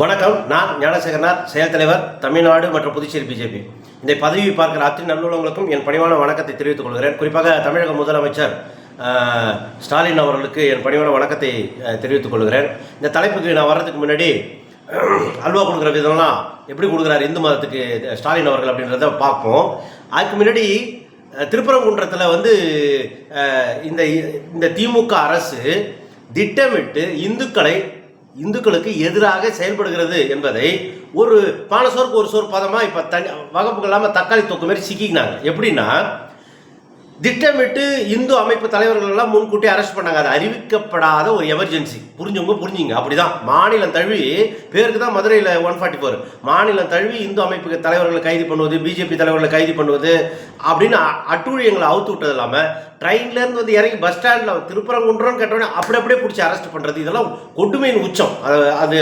வணக்கம் நான் ஞானசேகரனார் செயல் தலைவர் தமிழ்நாடு மற்றும் புதுச்சேரி பிஜேபி. இந்த பதவி பார்க்கிற அத்தனை நல்லுள்ளவங்களுக்கும் என் பணிவான வணக்கத்தை தெரிவித்துக் கொள்கிறேன். குறிப்பாக தமிழக முதலமைச்சர் ஸ்டாலின் அவர்களுக்கு என் பணிவான வணக்கத்தை தெரிவித்துக் கொள்கிறேன். இந்த தலைப்புக்கு நான் வர்றதுக்கு முன்னாடி அல்வா கொடுக்குற விதம்லாம் எப்படி கொடுக்குறாரு இந்து மதத்துக்கு ஸ்டாலின் அவர்கள் அப்படின்றத பார்ப்போம். அதுக்கு முன்னாடி திருப்பரங்குன்றத்தில் வந்து இந்த இந்த திமுக அரசு திட்டமிட்டு இந்துக்களை இந்துக்களுக்கு எதிராக செயல்படுகிறது என்பதை ஒரு பாலசோருக்கு ஒரு சோறு பதமாக இப்போ தனி வகுப்புகள் இல்லாமல் தக்காளி தொக்கு மாதிரி சிக்கிக்கினாங்க. எப்படின்னா திட்டமிட்டு இந்து அமைப்பு தலைவர்கள் முன்கூட்டி அரெஸ்ட் பண்ணாங்க. அது அறிவிக்கப்படாத ஒரு எமர்ஜென்சி புரிஞ்சவங்க புரிஞ்சுங்க. அப்படிதான். மாநிலம் தழுவி பேருக்கு தான் மதுரையில் ஒன் ஃபார்ட்டி ஃபோர் மாநிலம் தழுவி இந்து அமைப்பு தலைவர்களை கைது பண்ணுவது பிஜேபி தலைவர்களை கைது பண்ணுவது அப்படின்னு அ- அட்டூழியங்களை அவுத்து விட்டது இல்லாமல் ட்ரெயின்லேருந்து வந்து இறங்கி பஸ் ஸ்டாண்டில் திருப்பரங்குன்றம் கேட்டோடனே அப்படி அப்படியே பிடிச்சி அரெஸ்ட் பண்ணுறது இதெல்லாம் கொடுமையின் உச்சம். அது அது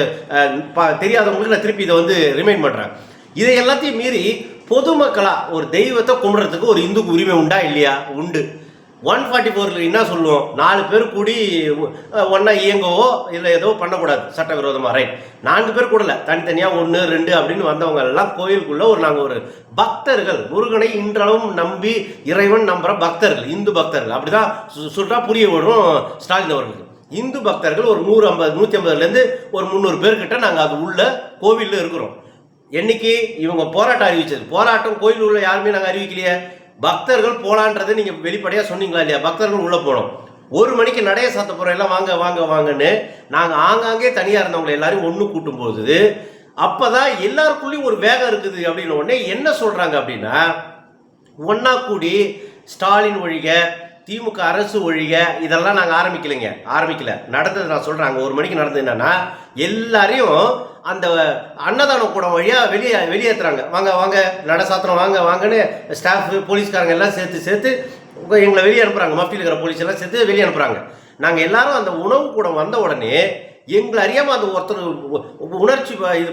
ப- தெரியாதவங்களுக்கு நான் திருப்பி இதை வந்து ரிமைண்ட் பண்ணுறேன் இதை எல்லாத்தையும் மீறி பொதுமக்களா ஒரு தெய்வத்தை கும்பிட்றதுக்கு ஒரு இந்துக்கு உரிமை உண்டா இல்லையா? உண்டு. ஒன் ஃபார்ட்டி ஃபோரில் என்ன சொல்லுவோம்? நாலு பேர் கூடி ஒன்றா இயங்கவோ இல்லை ஏதோ பண்ணக்கூடாது சட்டவிரோதமாக ரைட் நான்கு பேர் கூடல தனித்தனியாக ஒன்று ரெண்டு அப்படின்னு வந்தவங்க எல்லாம் கோயிலுக்குள்ளே ஒரு நாங்கள் ஒரு பக்தர்கள். முருகனை இன்றளவும் நம்பி இறைவன் நம்புகிற பக்தர்கள் இந்து பக்தர்கள். அப்படிதான் சு- சொல்றா புரிய வரும் ஸ்டாலின் அவர்களுக்கு. இந்து பக்தர்கள் ஒரு நூறு ஐம்பது நூற்றி ஐம்பதுலேருந்து ஒரு முந்நூறு பேர்கிட்ட நாங்கள் அது உள்ள கோவிலில் இருக்கிறோம். என்னைக்கு இவங்க போராட்டம் அறிவிச்சது? போராட்டம் கோயில் உள்ள யாருமே நாங்கள் அறிவிக்கலையே. பக்தர்கள் போலான்றதை நீங்கள் வெளிப்படையாக சொன்னீங்களா இல்லையா? பக்தர்கள் உள்ளே போனோம். ஒரு மணிக்கு நடைய சாத்த போகிற எல்லாம் வாங்க வாங்க வாங்கன்னு நாங்கள் ஆங்காங்கே தனியாக இருந்தவங்களை எல்லாரையும் ஒன்று கூட்டும் போது அப்போ தான் எல்லாருக்குள்ளேயும் ஒரு வேகம் இருக்குது அப்படின்னு உடனே என்ன சொல்கிறாங்க அப்படின்னா ஒன்றா கூடி ஸ்டாலின் ஒழிக திமுக அரசு ஒழிக இதெல்லாம் நாங்கள் ஆரம்பிக்கலைங்க. ஆரம்பிக்கல. நடந்தது நான் சொல்கிறேன் அங்கே ஒரு மணிக்கு நடந்தது என்னன்னா எல்லாரையும் அந்த அன்னதான கூடம் வழியாக வெளியே வெளியேற்றுறாங்க வாங்க வாங்க நட சாத்திரம் வாங்க வாங்கன்னு ஸ்டாஃபு போலீஸ்காரங்க எல்லாம் சேர்த்து சேர்த்து எங்களை வெளியே அனுப்புகிறாங்க மஃப்டியில் இருக்கிற போலீஸ் எல்லாம் சேர்த்து வெளியே அனுப்புகிறாங்க நாங்கள் எல்லாரும் அந்த உணவு கூடம் வந்த உடனே எங்களை அறியாமல் அந்த ஒருத்தர் உணர்ச்சி இது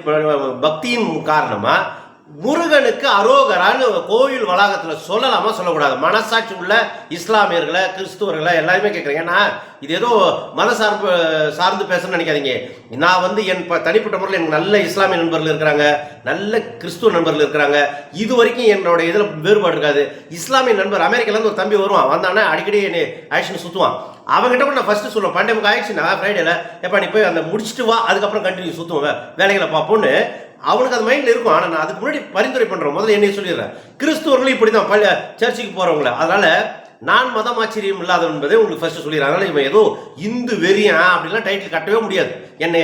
பக்தியின் காரணமாக முருகனுக்கு அரோகரான்னு கோவில் வளாகத்தில் சொல்லலாமா சொல்லக்கூடாது. மனசாட்சி உள்ள இஸ்லாமியர்களை கிறிஸ்துவர்களை எல்லாருமே கேட்குறேன் ஏன்னா இது ஏதோ மத சார்பு சார்ந்து பேசணும்னு நினைக்காதீங்க. நான் வந்து என் ப- தனிப்பட்ட முறையில் எனக்கு நல்ல இஸ்லாமிய நண்பர்கள் இருக்கிறாங்க. நல்ல கிறிஸ்துவ நண்பர்கள் இருக்கிறாங்க. இது வரைக்கும் என்னோட இதில் வேறுபாடு இருக்காது. இஸ்லாமிய நண்பர் அமெரிக்காலேருந்து ஒரு தம்பி வருவான். வந்தானே அடிக்கடி என்னை ஆக்ஷன் சுற்றுவான் அவங்ககிட்ட கூட நான் ஃபஸ்ட்டு சொல்லுவேன். பண்டே முக்கு ஆயிடுச்சுன்னா ஃப்ரைடேல எப்போ நீ போய் அந்த முடிச்சுட்டு வா அதுக்கப்புறம் கண்டினியூ சுற்றுவோம் வேலைகளை பார்ப்போன்னு அவனுக்கு அது மைண்டில் இருக்கும். ஆனால் நான் அதுக்கு முன்னாடி பரிந்துரை பண்ணுறேன் முதல்ல என்னைய சொல்லிடுறேன். கிறிஸ்துவர்களும் இப்படி தான் பல சர்ச்சுக்கு போகிறவங்கள அதனால் நான் மதம் ஆச்சரியம் இல்லாதவன் என்பதை உங்களுக்கு ஃபர்ஸ்ட் சொல்லிடுறேன். அதனால் இவன் ஏதோ இந்து வெறியா அப்படிலாம் டைட்டில் கட்டவே முடியாது. என்னை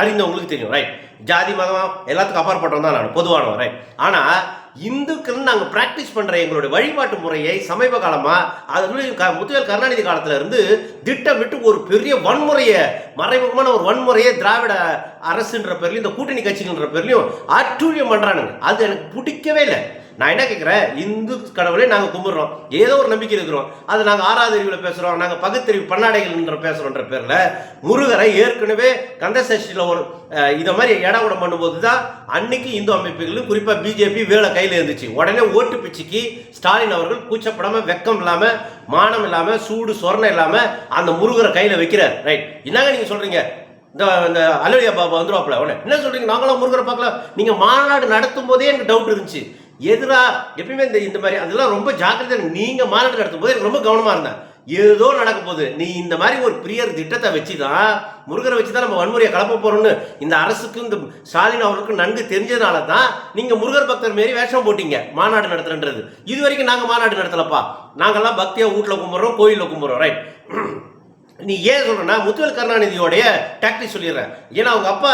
அறிந்தவங்களுக்கு தெரியும் ரைட் ஜாதி மதம் எல்லாத்துக்கும் அப்பாற்பட்டவன் தான் நான் பொதுவானவன் ரைட் ஆனால் இந்துக்கள் நாங்கள் ப்ராக்டிஸ் பண்ணுற எங்களுடைய வழிபாட்டு முறையை சமீப காலமாக அதுலேயும் க முத்துவேல் கருணாநிதி காலத்துல இருந்து திட்டமிட்டு ஒரு பெரிய வன்முறையை மறைமுகமான ஒரு வன்முறையை திராவிட அரசுன்ற பேர்லையும் இந்த கூட்டணி கட்சிகள்ன்ற பேர்லையும் அட்டூழியம் பண்ணுறானுங்க அது எனக்கு பிடிக்கவே இல்லை. நான் என்ன கேட்குறேன் இந்து கடவுளை நாங்கள் கும்பிட்றோம். ஏதோ ஒரு நம்பிக்கை இருக்கிறோம். அது நாங்கள் ஆறாவது அறிவில் பேசுகிறோம் நாங்கள் பகுத்தறிவு பன்னாடைகள்ன்ற பேசுகிறோன்ற பேரில் முருகரை ஏற்கனவே கந்தசஷ்டியில் ஒரு இதை மாதிரி இடவிடம் பண்ணும்போது தான் அன்னைக்கு இந்து அமைப்புகளும் குறிப்பாக பிஜேபி வேலை கையில் இருந்துச்சு. உடனே ஓட்டு பிச்சுக்கு ஸ்டாலின் அவர்கள் கூச்சப்படாமல் வெக்கம் இல்லாமல் மானம் இல்லாமல் சூடு சொர்ணம் இல்லாமல் அந்த முருகரை கையில் வைக்கிறார். ரைட் என்னங்க நீங்கள் சொல்கிறீங்க இந்த இந்த அலுவலியா பாபா வந்துருவாப்புல. உடனே என்ன சொல்றீங்க? நாங்களும் முருகரை பார்க்கலாம் நீங்க மாநாடு நடத்தும் போதே எனக்கு டவுட் இருந்துச்சு. எதிரா எப்பயுமே இந்த இந்த மாதிரி அதெல்லாம் ரொம்ப ஜாக்கிரதை நீங்கள் மாநாடு நடத்தும் போது எனக்கு ரொம்ப கவனமாக இருந்தேன். ஏதோ நடக்க போகுது நீ இந்த மாதிரி ஒரு பிரியர் திட்டத்தை வச்சு தான் முருகரை வச்சு தான் நம்ம வன்முறையை கலப்ப போகிறோம்னு இந்த அரசுக்கு இந்த ஸ்டாலின் அவர்களுக்கு நன்கு தெரிஞ்சதுனால தான் நீங்கள் முருகர் பக்தர் மாரி வேஷம் போட்டீங்க மாநாடு நடத்துறன்றது. இது வரைக்கும் நாங்கள் மாநாடு நடத்தலப்பா. நாங்கெல்லாம் பக்தியாக வீட்டில் கும்பிட்றோம் கோயிலில் கும்பிட்றோம் ரைட் நீ ஏன் சொல்கிறேன்னா முத்துவேல் கருணாநிதியோடைய டாக்டிக் சொல்லிடுறேன். ஏன்னா அவங்க அப்பா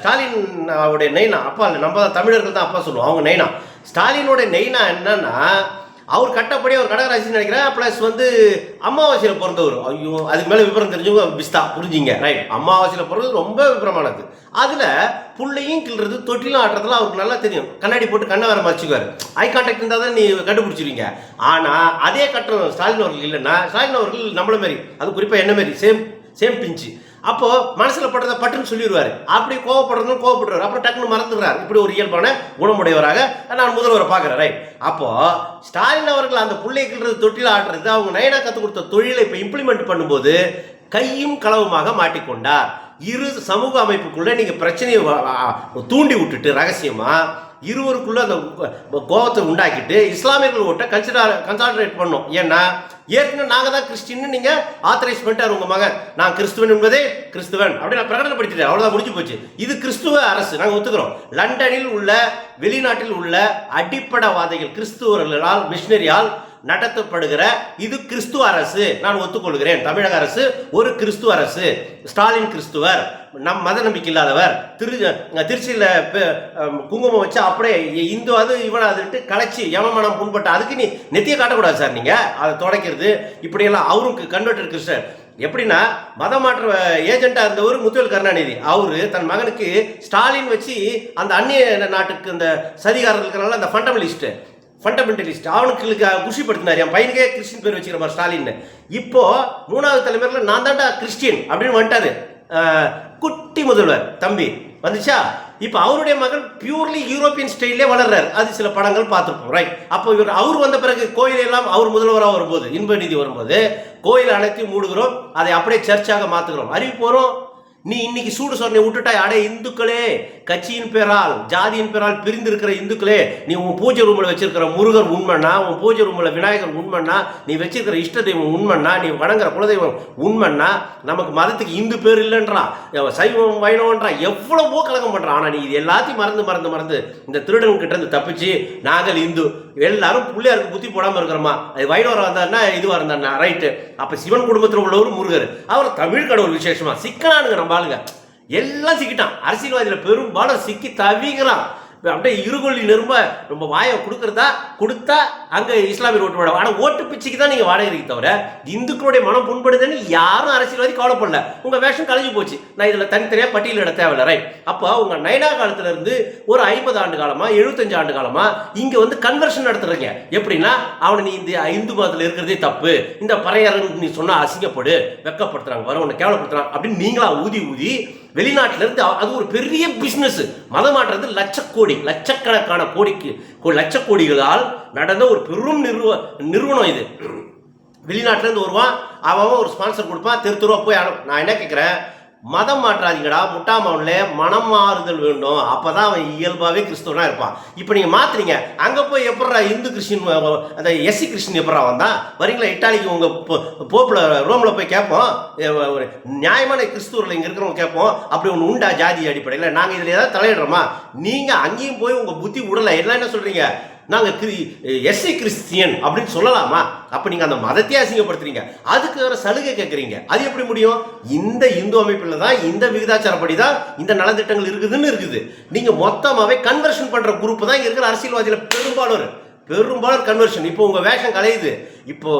ஸ்டாலின் அவருடைய நெய்னா அப்பா இல்லை நம்ம தான் தமிழர்கள் தான் அப்பா சொல்லுவோம் அவங்க நெய்னா. ஸ்டாலினோட நெய்னா என்னன்னா அவர் கட்டப்படி அவர் கடகராசின்னு நினைக்கிறேன். ப்ளஸ் வந்து அமாவாசையில் பிறந்தவர். ஐயோ அதுக்கு மேலே விவரம் தெரிஞ்சவங்க பிஸ்தா புரிஞ்சிங்க. ரைட் அமாவாசையில் பிறந்தது ரொம்ப விபரமானது அதில் புள்ளையும் கிள்றது தொட்டிலும் ஆட்டுறதுலாம் அவருக்கு நல்லா தெரியும். கண்ணாடி போட்டு கண்ணை வேற மறைச்சிக்குவார். ஐ கான்டாக்ட் இருந்தால் தான் நீ கண்டுபிடிச்சிருவீங்க. ஆனால் அதே கட்டம் ஸ்டாலின் அவர்கள் இல்லைன்னா ஸ்டாலின் அவர்கள் நம்மள மாரி அது குறிப்பாக என்ன மாரி? சேம் சேம் பிஞ்சு. அப்போ மனசுல பட்டதை பட்டுன்னு சொல்லிடுவாரு அப்படி கோவப்படுறதும் கோவப்படுறாரு. அப்புறம் டக்குன்னு மறந்துடுறாரு. இப்படி ஒரு இயல்பான குணமுடையவராக நான் முதல்வரை பார்க்குறேன். ரைட் அப்போ ஸ்டாலின் அவர்கள் அந்த பிள்ளைகள் தொட்டில் ஆடுறது அவங்க நயனா கற்றுக் கொடுத்த தொழிலை இப்போ இம்ப்ளிமெண்ட் பண்ணும்போது கையும் களவுமாக மாட்டிக்கொண்டார். இரு சமூக அமைப்புக்குள்ள நீங்க பிரச்சனையை தூண்டி விட்டுட்டு ரகசியமா இருவருக்குள்ள அந்த கோபத்தை உண்டாக்கிட்டு இஸ்லாமியர்கள் ஓட்ட கன்சிடர் கன்சால்ட்ரேட் பண்ணோம். ஏன்னா ஏற்கனவே நாங்கள் தான் கிறிஸ்டின்னு நீங்கள் ஆத்தரைஸ் பண்ணிட்டார் உங்கள் மகன். நான் கிறிஸ்துவன் என்பதே கிறிஸ்துவன். அப்படி நான் பிரகடனப்படுத்திட்டேன். அவ்வளோதான் முடிஞ்சு போச்சு. இது கிறிஸ்துவ அரசு. நாங்கள் ஒத்துக்கிறோம். லண்டனில் உள்ள வெளிநாட்டில் உள்ள அடிப்படைவாதிகள் கிறிஸ்துவர்களால் மிஷினரியால் நடத்தப்படுகிற இது கிறிஸ்துவ அரசு. நான் ஒத்துக்கொள்கிறேன். தமிழக அரசு ஒரு கிறிஸ்துவ அரசு. ஸ்டாலின் கிறிஸ்துவர். நம் மத நம்பிக்கை இல்லாதவர். திரு திருச்சியில் குங்குமம் வச்சு அப்படியே இந்து அது இவன் அதுட்டு கலைச்சி யமமனம் புண்பட்ட அதுக்கு நீ நெத்தியை காட்டக்கூடாது சார் நீங்கள் அதை தொடக்கிறது. இப்படியெல்லாம் அவரும் கன்வெர்டர் சார். எப்படின்னா மதமாற்ற ஏஜெண்டாக இருந்தவர் முத்துவேல் கருணாநிதி. அவர் தன் மகனுக்கு ஸ்டாலின் வச்சு அந்த அந்நிய நாட்டுக்கு அந்த சதிகாரர்கள் இருக்கிறனால அந்த ஃபண்டமலிஸ்ட்டு ஃபண்டமெண்டலிஸ்ட் அவனுக்கு குஷிப்படுத்தினார். என் பையனுக்கே கிறிஸ்டின் பேர் வச்சுக்கிற மாதிரி ஸ்டாலின் இப்போ மூணாவது தலைமுறையில் நான் தான்டா கிறிஸ்டின் அப்படின்னு வந்துட்டாரு. குட்டி முதல்வர் தம்பி வந்துச்சா? இப்போ அவருடைய மகன் பியூர்லி யூரோப்பியன் ஸ்டைல்லே வளர்றார். அது சில படங்கள் பார்த்துருப்போம் ரைட் அப்போ இவர் அவர் வந்த பிறகு கோயில் எல்லாம் அவர் முதல்வராக வரும்போது இன்ப நிதி வரும்போது கோயில் அனைத்தையும் மூடுகிறோம் அதை அப்படியே சர்ச்சாக மாற்றுகிறோம் அறிவிப்பு வரும்? நீ இன்னைக்கு சூடு சொன்னை விட்டுட்டாய். அடே இந்துக்களே கட்சியின் பேரால் ஜாதியின் பேரால் பிரிந்திருக்கிற இந்துக்களே நீ உன் பூஜை ரூமில் வச்சிருக்கிற முருகர் உண்மைன்னா உன் பூஜை ரூமில் விநாயகர் உண்மைன்னா நீ வச்சிருக்கிற இஷ்ட தெய்வம் உண்மண்ணா நீ வணங்குற குலதெய்வம் உண்மைன்னா நமக்கு மதத்துக்கு இந்து பேர் இல்லைன்றான் சைவம் வைணவன்றான் எவ்வளவோ கலகம் பண்ணுறான் ஆனால் நீ இது எல்லாத்தையும் மறந்து மறந்து மறந்து இந்த திருடன் கிட்ட இருந்து தப்பிச்சு நாங்கள் இந்து எல்லாரும் பிள்ளையாருக்கு புத்தி போடாமல் இருக்கிறோமா? அது வைணவராக இருந்தாருன்னா இதுவாக இருந்தாருன்னா ரைட்டு அப்போ சிவன் குடும்பத்தில் உள்ளவர் முருகர். அவர் தமிழ் கடவுள் விசேஷமா? சிக்கனானுங்க நம்ம ஆளுங்க. எல்லாம் சிக்கிட்டான். அரசியல்வாதியில பெரும்பாலும் சிக்கி தவிக்கிறான் அப்படியே இருகொள்ளி நெரும்ப ரொம்ப வாயை கொடுக்குறதா கொடுத்தா அங்கே இஸ்லாமிய ஓட்டு வாடகை ஆனால் ஓட்டு பிச்சைக்கு தான் நீங்கள் வாடகை தவிர இந்துக்களுடைய மனம் புண்படுதுன்னு யாரும் அரசியல்வாதி கவலைப்படல. உங்கள் வேஷம் கலைஞ்சு போச்சு. நான் இதில் தனித்தனியாக பட்டியலிட தேவையில்ல. ரைட் அப்போ உங்கள் நைனா காலத்துலேருந்து ஒரு ஐம்பது ஆண்டு காலமாக எழுபத்தஞ்சு ஆண்டு காலமாக இங்கே வந்து கன்வர்ஷன் நடத்துறீங்க. எப்படின்னா அவனை நீ இந்த இந்து மதத்தில் இருக்கிறதே தப்பு. இந்த பறையாரன் நீ சொன்னால் அசிங்கப்படு வெக்கப்படுத்துறாங்க வர உன்னை கேவலப்படுத்துறாங்க அப்படின்னு நீங்களா ஊதி ஊதி வெளிநாட்டில இருந்து அது ஒரு பெரிய பிசினஸ் மதம் மாற்றுறது லட்சக்கோடி லட்சக்கணக்கான கோடிக்கு கோ- லட்சக்கோடிகளால் நடந்த ஒரு பெரும் நிறுவ நிறுவனம் இது. வெளிநாட்டுல இருந்து வருவான் அவன் ஒரு ஸ்பான்சர் கொடுப்பான் தெரு தெருவா போய் நான் என்ன கேட்குறேன் மதம் மாற்றாதீங்கடா முட்டாமவன்ல மனம் மாறுதல் வேண்டும். அப்பதான் அவன் இயல்பாகவே கிறிஸ்தவனாக இருப்பான். இப்போ நீங்கள் மாற்றுறீங்க அங்கே போய் எப்படா இந்து கிறிஸ்டின் அந்த எஸ்சி கிறிஸ்டின் எப்படா வந்தான்? வரீங்களா இட்டாலிக்கு உங்கள் போ- போப்புல போய் கேட்போம்? ஒரு நியாயமான கிறிஸ்துவர்கள் இங்கே இருக்கிறவங்க கேட்போம். அப்படி ஒன்று உண்டா ஜாதி அடிப்படையில்? நாங்கள் இதில் ஏதாவது தலையிடுறோமா? நீங்கள் அங்கேயும் போய் உங்கள் புத்தி விடலை எல்லாம் என்ன சொல்கிறீங்க நாங்க எஸ்ஐ கிறிஸ்டியன் அப்படின்னு சொல்லலாமா? அப்போ நீங்கள் அந்த மதத்தையே அசிங்கப்படுத்துறீங்க. அதுக்கு வேற சலுகை கேட்குறீங்க அது எப்படி முடியும்? இந்த இந்து அமைப்பில் தான் இந்த விகிதாச்சாரப்படி தான் இந்த நலத்திட்டங்கள் இருக்குதுன்னு இருக்குது. நீங்கள் மொத்தமாகவே கன்வர்ஷன் பண்ணுற குரூப் தான் இருக்கிற அரசியல்வாதியில் பெரும்பாலும் பெரும்பாலும் கன்வர்ஷன் இப்போ உங்கள் வேஷம் கலையுது. இப்போ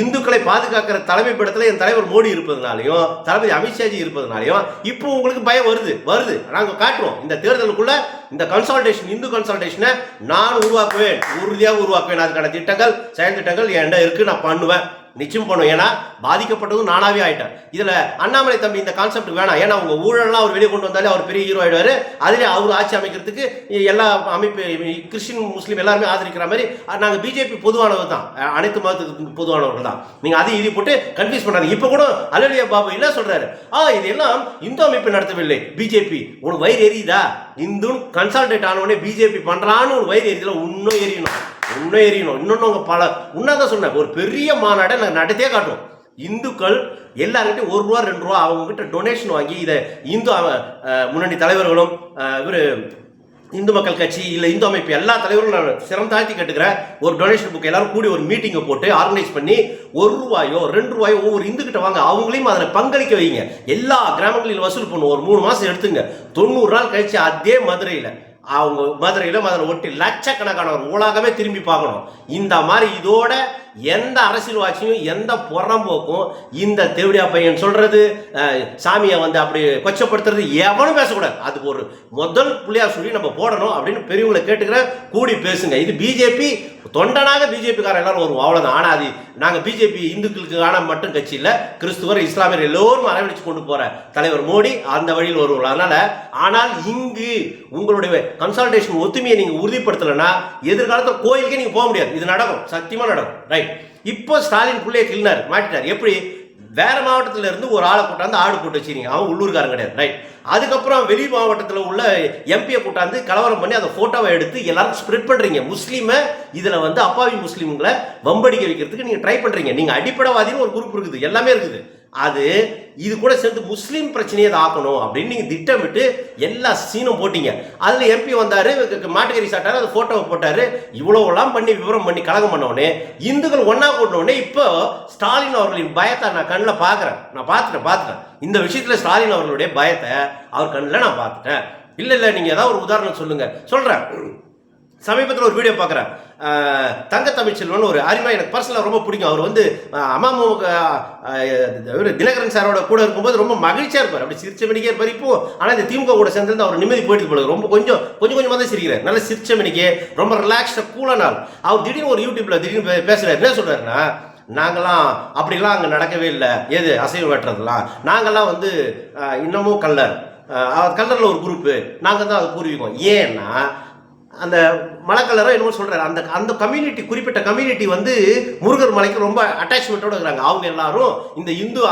இந்துக்களை பாதுகாக்கிற தலைமை படத்தில் என் தலைவர் மோடி இருப்பதனாலையும் தளபதி அமித்ஷாஜி இருப்பதனாலையும் இப்போ உங்களுக்கு பயம் வருது. வருது. நாங்கள் காட்டுறோம். இந்த தேர்தலுக்குள்ள இந்த கன்சால்டேஷன் இந்து கன்சால்டேஷனை நான் உருவாக்குவேன். உறுதியாக உருவாக்குவேன். அதுக்கான திட்டங்கள் செயல் திட்டங்கள் என்கிட்ட இருக்கு. நான் பண்ணுவேன். நிச்சயம் பண்ணுவேன் ஏன்னா பாதிக்கப்பட்டதும் நானாவே ஆயிட்டேன். இதுல அண்ணாமலை தம்பி இந்த கான்செப்ட் வேணாம். ஏன்னா அவங்க ஊழல்லாம் அவர் வெளியே கொண்டு வந்தாலே அவர் பெரிய ஹீரோ ஆயிடுவாரு. அதிலே அவர் ஆட்சி அமைக்கிறதுக்கு எல்லா அமைப்பு கிறிஸ்டின் முஸ்லீம் எல்லாருமே ஆதரிக்கிற மாதிரி நாங்கள் பிஜேபி பொதுவானவர் தான். அனைத்து மதத்துக்கு பொதுவானவர்கள் தான். நீங்க அதையும் இது போட்டு கன்ஃபியூஸ் பண்ணாதீங்க. இப்போ கூட அலலியா பாபு என்ன சொல்றாரு? ஆ இதெல்லாம் இந்து அமைப்பு நடத்தவில்லை. பிஜேபி உனக்கு வயிறு எரியுதா? இந்துன்னு கன்சல்டேட் ஆனவனே பிஜேபி பண்றான்னு ஒரு வயிறு எரியுதுல இன்னும் எரியணும். இன்னும் எரியணும் இன்னொன்று அவங்க பல உன்னதான் சொன்னேன் ஒரு பெரிய மாநாடை நாங்கள் நடத்தே காட்டுவோம். இந்துக்கள் எல்லாருக்கிட்டையும் ஒரு ரூபா ரெண்டு ரூபா அவங்க கிட்ட டொனேஷன் வாங்கி இதை இந்து முன்னணி தலைவர்களும் இவர் இந்து மக்கள் கட்சி இல்லை இந்து அமைப்பு எல்லா தலைவரும் நான் சிரம் தாழ்த்தி கேட்டுக்கிறேன். ஒரு டொனேஷன் புக் எல்லாரும் கூடி ஒரு மீட்டிங்கை போட்டு ஆர்கனைஸ் பண்ணி ஒரு ரூபாயோ ரெண்டு ரூபாயோ ஒவ்வொரு இந்து கிட்ட வாங்க. அவங்களையும் அதில் பங்களிக்க வைங்க. எல்லா கிராமங்களிலும் வசூல் பண்ணுவோம். ஒரு மூணு மாதம் எடுத்துங்க. தொண்ணூறு நாள் கழிச்சு அதே மதுரையில் அவங்க மதுரையில் மதுரை ஒட்டி லட்சக்கணக்கான ஒரு உலகமே திரும்பி பார்க்கணும். இந்த மாதிரி இதோட எந்த அரசியல்வாட்சியும் எந்த புறம்போக்கும் இந்த தேவடியா பையன் சொல்றது சாமியை வந்து அப்படி கொச்சப்படுத்துறது எவனும் பேசக்கூடாது. அதுக்கு ஒரு முதல் புள்ளியா சொல்லி நம்ம போடணும் அப்படின்னு பெரியவங்களை கேட்டுக்கிறேன் கூடி பேசுங்க. இது பிஜேபி தொண்டனாக பிஜேபிக்காரன் எல்லாரும் வருவோம். அவ்வளோதான் ஆனா அது நாங்கள் பிஜேபி இந்துக்களுக்கு மட்டும் கட்சி இல்லை. கிறிஸ்துவர் இஸ்லாமியர் எல்லோரும் அரவணைச்சு கொண்டு போகிற தலைவர் மோடி அந்த வழியில் வருவோம் அதனால் ஆனால் இங்கு உங்களுடைய கன்சல்டேஷன் ஒத்துமையை நீங்கள் உறுதிப்படுத்தலைன்னா எதிர்காலத்தில் கோயிலுக்கே நீங்கள் போக முடியாது. இது நடக்கும். சத்தியமாக நடக்கும். ரைட் இப்போ ஸ்டாலின் புள்ளைய கிள்னார் மாட்டிட்டார். எப்படி? வேற மாவட்டத்துல இருந்து ஒரு ஆளை கூட்டாந்து ஆடு போட்டு வச்சிருக்கீங்க. அவன் உள்ளூர்காரன் கிடையாது ரைட் அதுக்கப்புறம் வெளி மாவட்டத்தில் உள்ள எம்பியை கூட்டாந்து கலவரம் பண்ணி அந்த ஃபோட்டோவை எடுத்து எல்லாரும் ஸ்ப்ரெட் பண்றீங்க. முஸ்லீமை இதுல வந்து அப்பாவி முஸ்லீம்களை வம்படிக்க வைக்கிறதுக்கு நீங்க ட்ரை பண்றீங்க. நீங்க அடிப்படைவாதின்னு ஒரு குரூப் இருக்குது. எல்லாமே இருக்குது. அது இது கூட சேர்ந்து முஸ்லீம் பிரச்சனையை அதை ஆக்கணும் அப்படின்னு நீங்கள் திட்டமிட்டு எல்லா சீனும் போட்டீங்க. அதில் எம்பி வந்தார் மாட்டுக்கறி சாட்டார் அது ஃபோட்டோவை போட்டார் இவ்வளோலாம் பண்ணி விவரம் பண்ணி கலகம் பண்ண உடனே இந்துக்கள் ஒன்றா கூட்டின இப்போ ஸ்டாலின் அவர்களின் பயத்தை நான் கண்ணில் பார்க்குறேன் நான் பார்த்துட்டேன் பார்த்துட்டேன் இந்த விஷயத்தில் ஸ்டாலின் அவர்களுடைய பயத்தை அவர் கண்ணில் நான் பார்த்துட்டேன் இல்லை இல்லை நீங்கள் ஏதாவது ஒரு உதாரணம் சொல்லுங்கள் சொல்கிறேன் சமீபத்தில் ஒரு வீடியோ பார்க்குறேன். தங்க தமிழ்ச்செல்வன் ஒரு அறிவா எனக்கு பர்சனலாக ரொம்ப பிடிக்கும். அவர் வந்து அஹ், அமமுக தினகரன் சாரோட கூட இருக்கும்போது ரொம்ப மகிழ்ச்சியாக இருப்பார். அப்படி சிரிச்ச மணிக்கே இருப்பார் இப்போ. ஆனால் இந்த திமுக கூட சேர்ந்து அவர் நிம்மதி போயிட்டு போல. ரொம்ப கொஞ்சம் கொஞ்சம் கொஞ்சமாக தான் சிரிக்கிறார். நல்ல சிரிச்ச மணிக்கே ரொம்ப ரிலாக்ஸ்டாக கூலாக நாள். அவர் திடீர்னு ஒரு யூடியூப்பில் திடீர்னு பேசுகிறார் என்ன சொல்கிறாருன்னா நாங்களாம் அப்படிலாம் அங்கே நடக்கவே இல்லை. எது? அசைவு வெட்டுறதுலாம். நாங்கள்லாம் வந்து இன்னமும் கல்லர். கல்லரில் ஒரு குரூப்பு நாங்கள் தான் அது பூர்வீகம். ஏன்னா அந்த மலைக்கல்லரோ என்னமோ சொல்கிறாரு அந்த அந்த கம்யூனிட்டி குறிப்பிட்ட கம்யூனிட்டி வந்து முருகர் மலைக்கு ரொம்ப அட்டாச்மெண்ட்டோடு இருக்கிறாங்க. அவங்க எல்லாரும் இந்த இந்து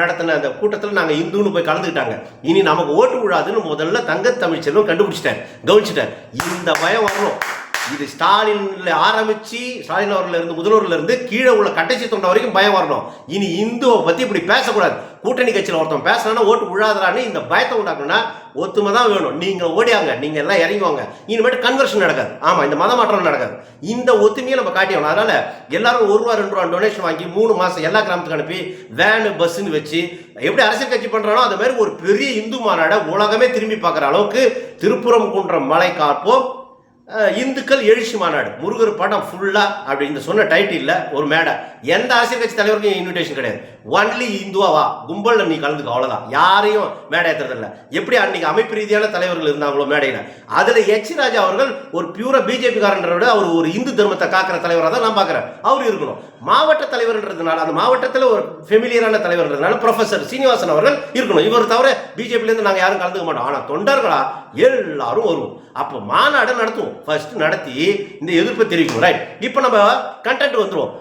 நடத்தின அந்த கூட்டத்தில் நாங்கள் இந்துன்னு போய் கலந்துக்கிட்டாங்க. இனி நமக்கு ஓட்டு விழாதுன்னு முதல்ல தங்க தமிழ்ச்செல்வம் கண்டுபிடிச்சிட்டேன் கவனிச்சிட்டேன் இந்த பயம் வரணும். இது ஸ்டாலின்ல ஆரம்பிச்சு ஸ்டாலின் அவர்ல இருந்து முதல்வர்ல இருந்து கீழே உள்ள கட்டைச்சி தொண்டை வரைக்கும் பயம் வரணும். இனி இந்துவை பத்தி இப்படி பேசக்கூடாது. கூட்டணி கட்சியில் ஒருத்தன் பேசுனா ஓட்டு விழாதரான்னு இந்த பயத்தை உண்டாக்கணும்னா ஒத்துமை தான் வேணும். நீங்கள் ஓடியாங்க. நீங்கள் எல்லாம் இறங்குவாங்க இனிமேட்டு கன்வர்ஷன் நடக்காது. ஆமாம் இந்த மத மாற்றம் நடக்காது. இந்த ஒத்துமையை நம்ம காட்டியணும் அதனால் எல்லாரும் ஒரு ரூபா ரெண்டு ரூபா டொனேஷன் வாங்கி மூணு மாதம் எல்லா கிராமத்துக்கு அனுப்பி வேனு பஸ்ஸுன்னு வச்சு எப்படி அரசியல் கட்சி பண்ணுறானோ அது மாதிரி ஒரு பெரிய இந்து மாநாடை உலகமே திரும்பி பார்க்குற அளவுக்கு திருப்புறம் குன்ற மலை காப்போம். இந்துக்கள் எழுச்சி மாநாடு. முருகர் படம் ஃபுல்லா அப்படி இந்த சொன்ன டைட்டில் ஒரு மேடை. எந்த அரசியல் கட்சி தலைவருக்கும் இன்விடேஷன் கிடையாது. ஒன்லி இந்துவா வா. நீ கலந்துக்க அவ்வளோதான் யாரையும் மேடை ஏத்துறதில்ல. எப்படி அன்னைக்கு அமைப்பு ரீதியான தலைவர்கள் இருந்தாங்களோ மேடையில். அதில் எச் ராஜா அவர்கள் ஒரு பியூரா பிஜேபி விட அவர் ஒரு இந்து தர்மத்தை காக்கிற தலைவராக தான் நான் பார்க்குறேன். அவர் இருக்கணும். மாவட்ட தலைவர்ன்றதுனால அந்த மாவட்டத்தில் ஒரு ஃபெமிலியரான தலைவர்ன்றதுனால ப்ரொஃபசர் சீனிவாசன் அவர்கள் இருக்கணும். இவர் தவிர பிஜேபிலேருந்து நாங்கள் யாரும் கலந்துக்க மாட்டோம். ஆனால் தொண்டர்களா எல்லாரும் வருவோம். அப்போ மாநாடு நடத்துவோம். ஃபர்ஸ்ட் நடத்தி இந்த எதிர்ப்பை தெரிவிக்கும். ரைட் இப்போ நம்ம கண்டென்ட் வந்துடுவோம்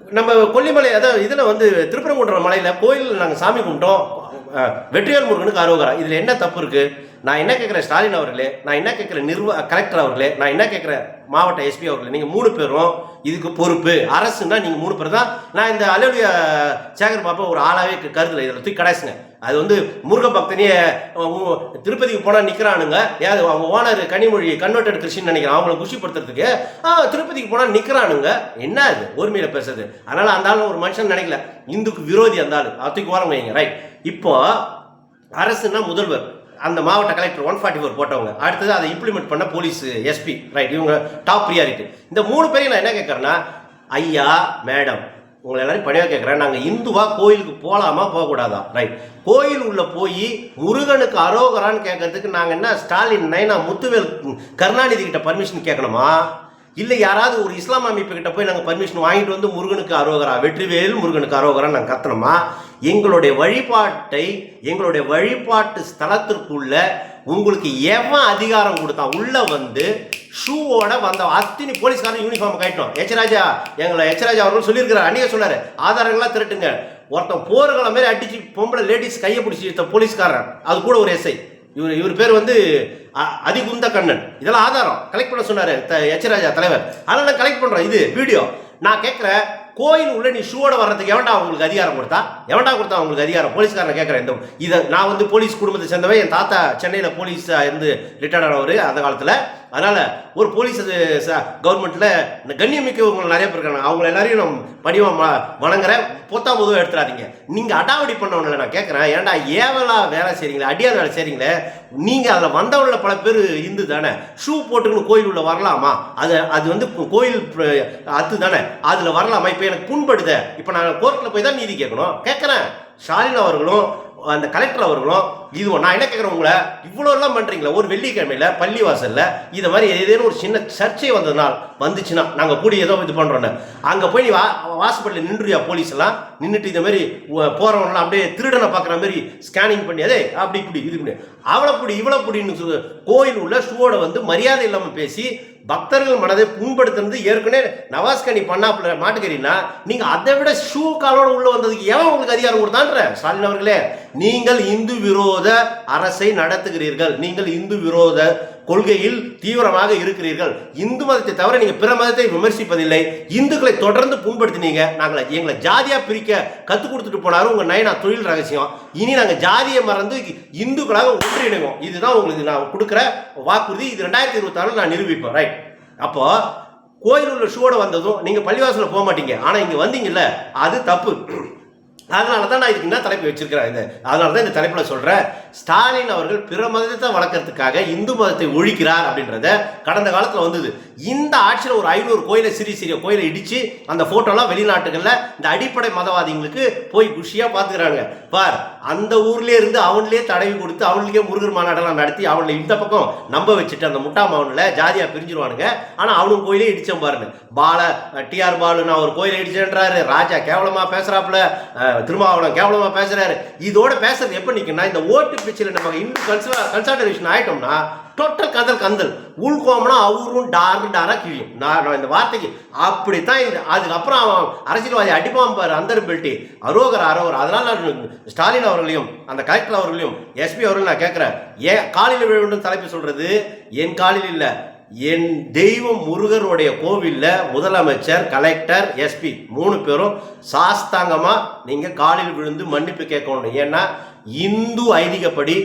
நம்ம கொல்லிமலை அதாவது இதில் வந்து திருப்பரங்குன்றம் மலையில் கோயில் நாங்கள் சாமி கும்பிட்டோம். வெற்றிவேல் முருகனுக்கு அரோகரா இதில் என்ன தப்பு இருக்குது நான் என்ன கேட்குறேன் ஸ்டாலின் அவர்களே நான் என்ன கேட்குறேன் நிர்வா கலெக்டர் அவர்களே நான் என்ன கேட்குறேன் மாவட்ட எஸ்பி அவர்களே நீங்கள் மூணு பேரும் இதுக்கு பொறுப்பு. அரசுன்னா நீங்கள் மூணு பேர் தான். நான் இந்த அலுவலிய சேகர் பாப்பா ஒரு ஆளாவே க- இதில் தூக்கி கடைசுங்க அது வந்து முருக பக்தனையே திருப்பதிக்கு போனால் நிற்கிறானுங்க ஏன் அவங்க ஓனர் கனிமொழி கன்வெர்டட் கிறிஸ்டின் நினைக்கிறேன் அவங்கள குஷிப்படுத்துறதுக்கு. திருப்பதிக்கு போனால் நிற்கிறானுங்க என்ன அது ஒருமையில பேசுறது. அதனால அந்த ஆளு ஒரு மனுஷன் நினைக்கல. இந்துக்கு விரோதி அந்த ஆளு. அத்துக்கு ஓரம் வைங்க ரைட் இப்போ அரசுனா முதல்வர். அந்த மாவட்ட கலெக்டர் ஒன் ஃபார்ட்டி ஃபோர் போட்டவங்க. அடுத்தது அதை இம்ப்ளிமெண்ட் பண்ண போலீஸ் எஸ்பி ரைட் இவங்க டாப் ப்ரியாரிட்டி இந்த மூணு பேரையும் நான் என்ன கேட்குறேன்னா ஐயா மேடம் உங்களை எல்லாரும் பணியாக கேட்குறேன் நாங்கள் இந்துவா கோயிலுக்கு போகலாமா போகக்கூடாதா? ரைட் கோயில் உள்ள போய் முருகனுக்கு அரோகரான்னு கேட்கறதுக்கு நாங்கள் என்ன ஸ்டாலின் நைனா முத்துவேல் கருணாநிதி கிட்ட பர்மிஷன் கேட்கணுமா இல்லை யாராவது ஒரு இஸ்லாம் அமைப்பு கிட்ட போய் நாங்கள் பர்மிஷன் வாங்கிட்டு வந்து முருகனுக்கு அரோகரா வெற்றிவேல் முருகனுக்கு அரோகரான்னு நாங்கள் கத்தணுமா? எங்களுடைய வழிபாட்டை எங்களுடைய வழிபாட்டு ஸ்தலத்திற்குள்ள உங்களுக்கு எவன் அதிகாரம் கொடுத்தான் உள்ளே வந்து ஷூவோட வந்த அத்தினி போலீஸ்காரன் யூனிஃபார்ம் கட்டணும் எச்சராஜா எங்களை எச்சராஜா அவர்கள் சொல்லியிருக்கிறார். அன்றைய சொன்னார். ஆதாரங்கள்லாம் திரட்டுங்க. ஒருத்தன் போர்களை மாதிரி அடிச்சு பொம்பளை லேடிஸ் கையை பிடிச்சி இழுத்த போலீஸ்காரன். அது கூட ஒரு எஸ்ஐ இவர் இவர் பேர் வந்து அ- அதிகுந்த கண்ணன் இதெல்லாம் ஆதாரம். கலெக்ட் பண்ண சொன்னார் த- தலைவர். அதனால் நான் கலெக்ட் பண்ணுறேன் இது வீடியோ நான் கேட்குறேன் கோயில் உள்ள நீ ஷூவோட வர்றதுக்கு எவன்டா உங்களுக்கு அதிகாரம் கொடுத்தா? எவன்டா கொடுத்தா உங்களுக்கு அதிகாரம்? போலீஸ்காரன் கேட்குறேன் இந்த இதை நான் வந்து போலீஸ் குடும்பத்தை சேர்ந்தவன் என் தாத்தா சென்னையில் போலீஸ் இருந்து ரிட்டையர்ட் ஆனவர் அந்த காலத்தில். அதனால் ஒரு போலீஸ் கவர்மெண்ட்டில் கண்ணியமிக்கவங்க நிறைய பேர் இருக்காங்க. அவங்க எல்லாரையும் நான் படிவம் வணங்குறேன். பொத்தாம் பொதுவாக எடுத்துடாதீங்க நீங்கள் அடாவடி பண்ணவனில் நான் கேட்குறேன் ஏன்டா ஏவலா வேலை செய்கிறீங்களே அடியார் வேலை செய்றீங்களே நீங்கள் அதில் வந்தவங்கள பல பேர் இந்து தானே. ஷூ போட்டுக்கணும் கோயில் உள்ள வரலாமா? அது அது வந்து கோயில் ப- அத்து தானே. அதில் வரலாமா? இப்போ எனக்கு புண்படுத. இப்போ நான் கோர்ட்டில் போய் தான் நீதி கேட்கணும். கேட்குறேன் ஸ்டாலின் அவர்களும் அந்த கலெக்டர் அவர்களும் இது நான் என்ன கேட்குறேன் உங்களை? இவ்வளோ எல்லாம் பண்ணுறீங்களா ஒரு வெள்ளிக்கிழமையில் பள்ளி வாசலில் இதை மாதிரி ஏதேனும் ஒரு சின்ன சர்ச்சை வந்ததுனால் வந்துச்சுன்னா நாங்கள் கூடி ஏதோ இது பண்ணுறோன்னு அங்கே போய் நீ வா வாசப்படியில் நின்றுயா போலீஸ் எல்லாம் நின்றுட்டு இந்த மாதிரி போகிறவங்களாம் அப்படியே திருடனை பார்க்குற மாதிரி ஸ்கேனிங் பண்ணி அதே அப்படி இப்படி இது பண்ணி அவ்வளோ பிடி இவ்வளோ பிடின்னு சொல்லு கோயில் உள்ள ஷூவோட வந்து மரியாதை இல்லாமல் பேசி பக்தர்கள் மனதை புண்படுத்துறது ஏற்கனவே நவாஸ்கனி பண்ணாப்புல மாட்டுக்கிறீங்கன்னா நீங்க அதை விட ஷூ காலோட உள்ள வந்ததுக்கு ஏன் உங்களுக்கு அதிகாரம் கொடுத்தான்ற? ஸ்டாலின் அவர்களே நீங்கள் இந்து விரோத அரசை நடத்துகிறீர்கள். நீங்கள் இந்து விரோத கொள்கையில் தீவிரமாக இருக்கிறீர்கள். இந்து மதத்தை தவிர நீங்க பிற மதத்தை விமர்சிப்பதில்லை. இந்துக்களை தொடர்ந்து புண்படுத்தினீங்க. நாங்களை எங்களை ஜாதியா பிரிக்க கத்து கொடுத்துட்டு போனாரு உங்க நயனா தொழில் ரகசியம். இனி நாங்க ஜாதியை மறந்து இந்துக்களாக ஒன்றிணைவோம். இதுதான் உங்களுக்கு நான் கொடுக்குற வாக்குறுதி இது ரெண்டாயிரத்தி இருபத்தாறு நான் நிரூபிப்பேன் ரைட் அப்போ கோயிலுள்ள ஷூவோட வந்ததும் நீங்கள் பள்ளிவாசலில் போக மாட்டீங்க. ஆனால் இங்கே வந்தீங்கல்ல அது தப்பு. அதனால தான் நான் இதுக்கு என்ன தலைப்பு வச்சிருக்கிறேன் இந்த அதனால தான் இந்த தலைப்பில் சொல்கிறேன் ஸ்டாலின் அவர்கள் பிற மதத்தை வளர்க்கறதுக்காக இந்து மதத்தை ஒழிக்கிறார் அப்படின்றத கடந்த காலத்தில் வந்தது. இந்த ஆட்சியில் ஒரு ஐநூறு கோயிலை சிறிய சிறிய கோயிலை இடித்து அந்த ஃபோட்டோலாம் வெளிநாட்டுகளில் இந்த அடிப்படை மதவாதிகளுக்கு போய் குஷியாக பார்த்துக்கிறாங்க பார் அந்த ஊர்லேயே இருந்து அவன்லேயே தடவி கொடுத்து அவனுக்கே முருகர் மாநாடெல்லாம் நடத்தி அவனை இந்த பக்கம் நம்ப வச்சுட்டு அந்த முட்டா மவனில் ஜாதியாக பிரிஞ்சிருவானுங்க. ஆனால் அவனும் கோயிலே இடிச்சம் பாருங்க. பால டிஆர் பாலு நான் ஒரு கோயிலை இடிச்சேன்றாரு. ராஜா கேவலமாக பேசுகிறாப்புல திருமாவளம் கேவலமா பேசுறாரு. இதோட பேசுறது எப்ப நிற்கும்னா இந்த ஓட்டு பிச்சில் நம்ம இன்னும் கன்சல் கன்சல்டேஷன் ஆயிட்டோம்னா டோட்டல் கதல் கந்தல். உள்கோமனா அவரும் டாரு டாரா கிழியும். நான் இந்த வார்த்தைக்கு அப்படித்தான் இது அதுக்கப்புறம் அவன் அரசியல்வாதி அடிப்பான் பாரு அந்த பெல்ட்டி. அரோகர் அரோகர். அதனால ஸ்டாலின் அவர்களையும் அந்த கலெக்டர் அவர்களையும் எஸ்பி அவர்களையும் நான் கேட்குறேன். ஏன் காலில் விழ வேண்டும் தலைப்பு சொல்றது? என் காலில் இல்லை. என் தெய்வம் முருகருடைய கோவிலில் முதலமைச்சர் கலெக்டர் எஸ்பி மூணு பேரும் சாஸ்தாங்கமாக நீங்கள் காலில் விழுந்து மன்னிப்பு கேட்கணும். ஏன்னா இந்து ஐதீகப்படி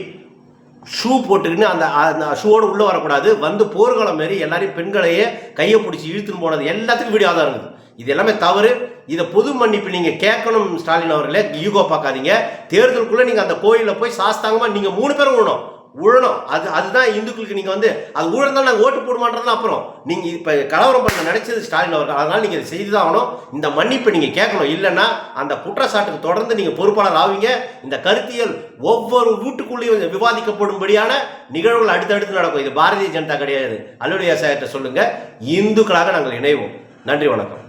ஷூ போட்டுக்கின்னு அந்த அந்த ஷூவோடு உள்ளே வரக்கூடாது. வந்து போர்க்களம் மாரி எல்லாரையும் பெண்களையே கையை பிடிச்சி இழுத்துன்னு போனது எல்லாத்துக்கும் வீடியோ தான் இருக்குது இது எல்லாமே தவறு. இதை பொது மன்னிப்பு நீங்கள் கேட்கணும் ஸ்டாலின் அவர்களே ஈகோ பார்க்காதீங்க. தேர்தலுக்குள்ளே நீங்கள் அந்த கோயிலில் போய் சாஸ்தாங்கமாக நீங்கள் மூணு பேரும் விடணும் உழணும் அது அதுதான் இந்துக்களுக்கு நீங்கள் வந்து அது உழந்தால் நாங்கள் ஓட்டு போட மாட்டோம்னா அப்புறம். நீங்கள் இப்போ கலவரம் பண்ண நினைச்சது ஸ்டாலின் அவர்கள். அதனால் நீங்கள் இதை செய்து தான் ஆகணும். இந்த மன்னிப்பை நீங்கள் கேட்கணும். இல்லைன்னா அந்த குற்றச்சாட்டுக்கு தொடர்ந்து நீங்கள் பொறுப்பாளர் ஆவீங்க. இந்த கருத்தியல் ஒவ்வொரு வீட்டுக்குள்ளேயும் விவாதிக்கப்படும்படியான நிகழ்வுகள் அடுத்தடுத்து நடக்கும். இது பாரதிய ஜனதா கிடையாது அலுவலியா சார்கிட்ட சொல்லுங்கள் இந்துக்களாக நாங்கள் இணைவோம். நன்றி வணக்கம்.